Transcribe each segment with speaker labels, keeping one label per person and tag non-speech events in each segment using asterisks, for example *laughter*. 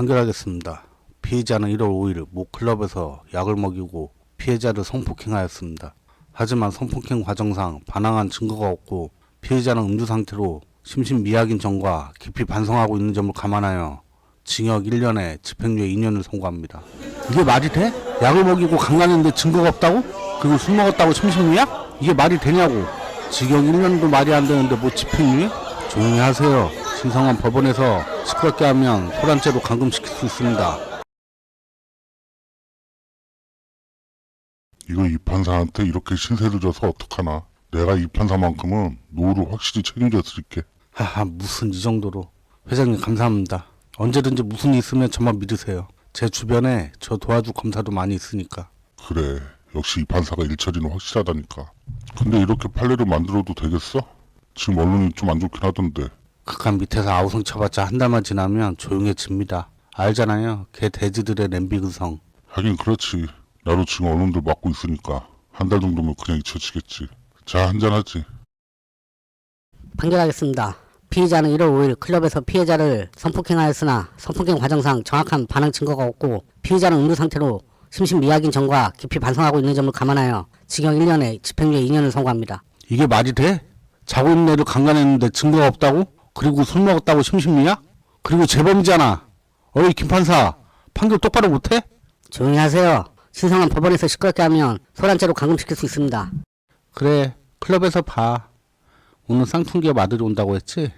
Speaker 1: 판결하겠습니다. 피해자는 1월 5일 모 클럽에서 약을 먹이고 피해자를 성폭행하였습니다. 하지만 성폭행 과정상 반항한 증거가 없고 피해자는 음주 상태로 심신미약인 점과 깊이 반성하고 있는 점을 감안하여 징역 1년에 집행유예 2년을 선고합니다. 이게 말이 돼? 약을 먹이고 강간했는데 증거가 없다고? 그리고 술 먹었다고 심신미약? 이게 말이 되냐고? 징역 1년도 말이 안 되는데 뭐 집행유예? 조용히 하세요. 신성한 법원에서 시끄럽게 하면 소란죄로 감금시킬 수 있습니다.
Speaker 2: 이거 이 판사한테 이렇게 신세를 져서 어떡하나. 내가 이 판사만큼은 노후를 확실히 책임져 드릴게.
Speaker 1: 하하 무슨 이 정도로 회장님 감사합니다. 언제든지 무슨 일 있으면 저만 믿으세요. 제 주변에 저 도와줄 검사도 많이 있으니까.
Speaker 2: 그래. 역시 이 판사가 일처리는 확실하다니까. 근데 이렇게 판례를 만들어도 되겠어? 지금 언론이 좀 안 좋긴 하던데.
Speaker 1: 극한 밑에서 아우성 쳐봤자 한 달만 지나면 조용해집니다. 알잖아요. 개 돼지들의 냄비 근성.
Speaker 2: 하긴 그렇지. 나도 지금 언론들 맡고 있으니까. 한 달 정도면 그냥 잊혀지겠지. 자, 한잔하지.
Speaker 3: 판결하겠습니다. 피의자는 1월 5일 클럽에서 피해자를 성폭행하였으나 성폭행 과정상 정확한 반항 증거가 없고 피의자는 음주 상태로 심신미약인 점과 깊이 반성하고 있는 점을 감안하여 징역 1년에 집행유예 2년을 선고합니다.
Speaker 1: 이게 말이 돼? 자고 있는 애를 강간했는데 증거가 없다고? 그리고 술 먹었다고 심신미약? 그리고 재범이잖아. 어이 김판사 판결 똑바로 못해?
Speaker 3: 조용히 하세요. 신성한 법원에서 시끄럽게 하면 소란죄로 감금시킬 수 있습니다.
Speaker 1: 그래 클럽에서 봐. 오늘 쌍퉁기업 아들이 온다고 했지?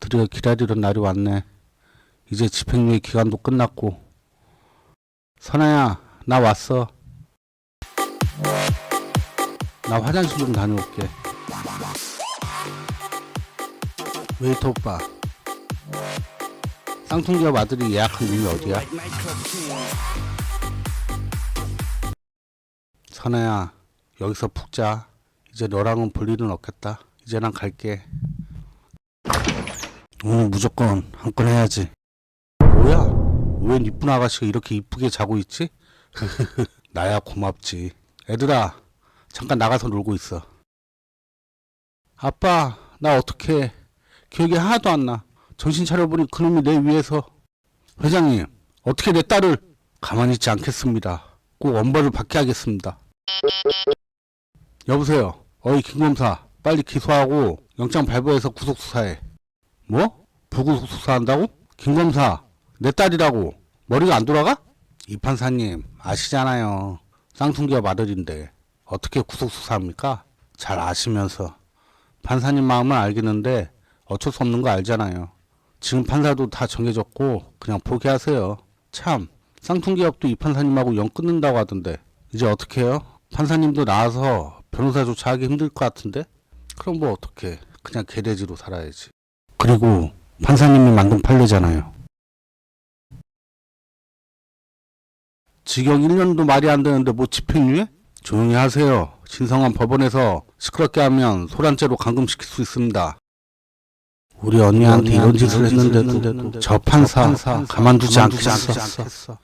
Speaker 1: 드디어 기다리던 날이 왔네. 이제 집행유예 기간도 끝났고. 선아야 나 왔어. 나 화장실 좀 다녀올게. 웨이터 오빠. 쌍퉁기업 아들이 예약한 룸이 어디야? 선아야 여기서 푹 자. 이제 너랑은 볼 일은 없겠다. 이제 난 갈게. 오늘 무조건 한 건 해야지. 뭐야? 웬 이쁜 아가씨가 이렇게 이쁘게 자고 있지? *laughs* 나야 고맙지. 애들아, 잠깐 나가서 놀고 있어. 아빠, 나 어떡해. 기억이 하나도 안 나. 정신 차려보니 그놈이 내 위에서. 회장님, 어떻게 내 딸을 가만히 있지 않겠습니다. 꼭 엄벌을 받게 하겠습니다. 여보세요. 어이 김검사 빨리 기소하고 영장 발부해서 구속 수사해. 뭐? 불구속 수사한다고? 김검사 내 딸이라고 머리가 안 돌아가? 이 판사님 아시잖아요. 쌍퉁기업 아들인데 어떻게 구속 수사합니까? 잘 아시면서 판사님 마음은 알겠는데 어쩔 수 없는 거 알잖아요. 지금 판사도 다 정해졌고 그냥 포기하세요. 참 쌍퉁기업도 이 판사님하고 영 끊는다고 하던데 이제 어떻게 해요? 판사님도 나와서 변호사조차 하기 힘들 것 같은데? 그럼 뭐 어떡해. 그냥 개돼지로 살아야지. 그리고 판사님이 만든 판례잖아요. 징역 1년도 말이 안 되는데 뭐 집행유예? 조용히 하세요. 신성한 법원에서 시끄럽게 하면 소란죄로 감금시킬 수 있습니다. 우리 언니한테 이런 짓을 했는데도 저 판사 가만두지 않겠어.